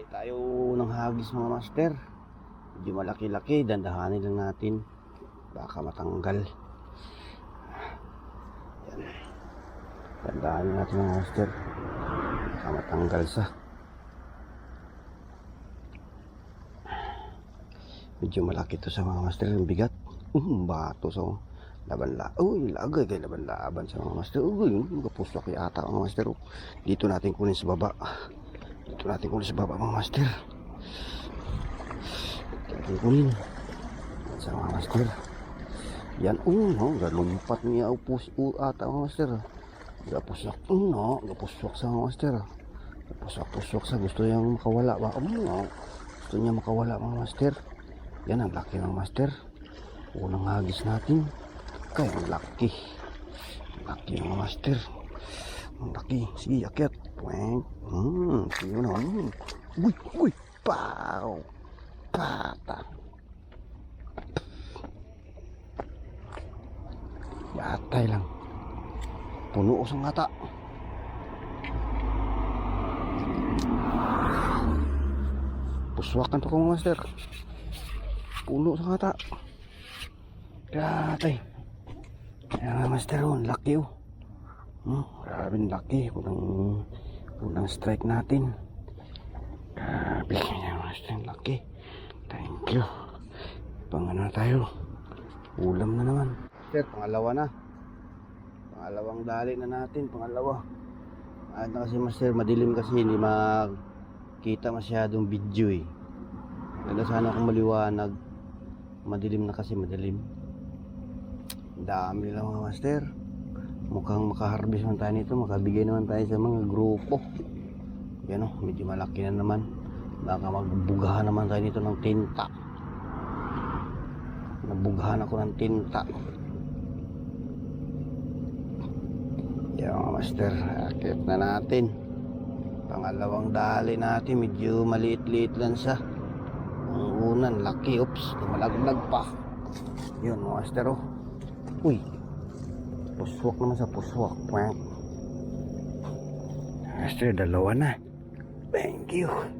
Dali tayo ng hagis mga master. Medyo malaki-laki, dandahanin lang natin. Baka matanggal. Yan. Dandahanin natin mga master. Baka matanggal sa. Medyo malaki to sa mga master. Ang bigat. Um, bato sa laban la. Uy, lagay kay laban laban sa mga master. Uy, magapusok yata mga master. oh. Dito natin kunin sa baba. Dito natin kunin sa baba mga master. Dito natin kunin. Sa mga master. Yan, oh, no, galumpat niya upos u ata mga master. Gapusok, oh, no, gapusok sa mga master. Gapusok-pusok sa gusto niyang makawala ba? Oh, no. Gusto niya makawala mga master. Yan ang laki ng master. Unang hagis natin. Kaya ang laki. Laki ng master. Ang laki. Sige, akyat. Weng. Hmm, sige na. Hmm. Uy, uy. Pow. Pata. Yatay lang. Puno sa ngata. Puswakan to ko mga master. Puno sa ngata. Yatay. Kaya nga master oh, laki oh. Hmm, grabe laki. Unang, unang strike natin. Grabe. Kaya master ang laki. Thank you. Pang ano na tayo. Ulam na naman. Sir, pangalawa na. Pangalawang dali na natin. Pangalawa. Ano kasi master, madilim kasi hindi makita masyadong video eh. Ganda sana kung maliwanag. Madilim na kasi madilim. Dami lang mga master. Mukhang makaharvest man tayo nito. Makabigay naman tayo sa mga grupo. Yan o, medyo malaki na naman. Baka magbugahan naman tayo nito ng tinta. Nabugahan ako ng tinta. Yan mga master. Akit na natin. Pangalawang dali natin. Medyo maliit-liit lang sa ang unan, laki. Oops, malaglag pa. Yun mga master oh. Uy. Puswak naman sa puswak. Quack. Master, dalawa na. Thank you.